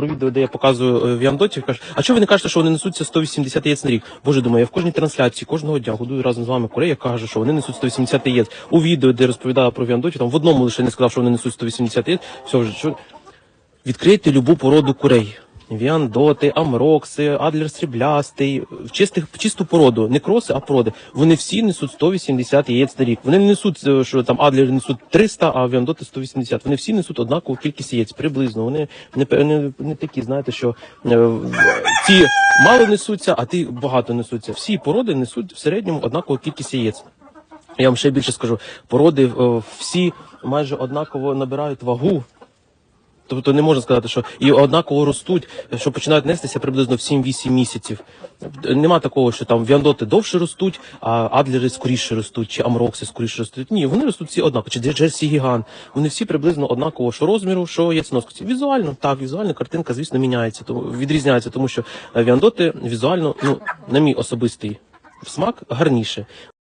Про відео, де я показую е, в Яндоті, каже, а чого ви не кажете, що вони несуться 180 яєць на рік? Боже, думаю, я в кожній трансляції кожного дня годую разом з вами курей, я кажу, що вони несуть 180 яєць. У відео, де розповідала про Віандоті, там в одному лише не сказав, що вони несуть 180 яєць. Все вже що відкрийте любу породу курей. Віандоти, амрокси, адлер сріблястий, в чистих, в чисту породу, не кроси, а породи. Вони всі несуть 180 яєць на рік. Вони не несуть, е, що там адлери несуть 300, а віандоти 180. Вони всі несуть однакову кількість яєць, приблизно. Вони не, не, не такі, знаєте, що е, ті мало несуться, а ті багато несуться. Всі породи несуть в середньому однакову кількість яєць. Я вам ще більше скажу, породи е, всі майже однаково набирають вагу. Тобто не можна сказати, що і однаково ростуть, що починають нестися приблизно в 7-8 місяців. Нема такого, що там віандоти довше ростуть, а адлери скоріше ростуть, чи амрокси скоріше ростуть. Ні, вони ростуть всі однаково, чи Джерсі Гіган. Вони всі приблизно однаково, що розміру, що яйценоскості. Візуально, так, візуально картинка, звісно, міняється, тому відрізняється, тому що е, віандоти візуально, ну, на мій особистий смак, гарніше.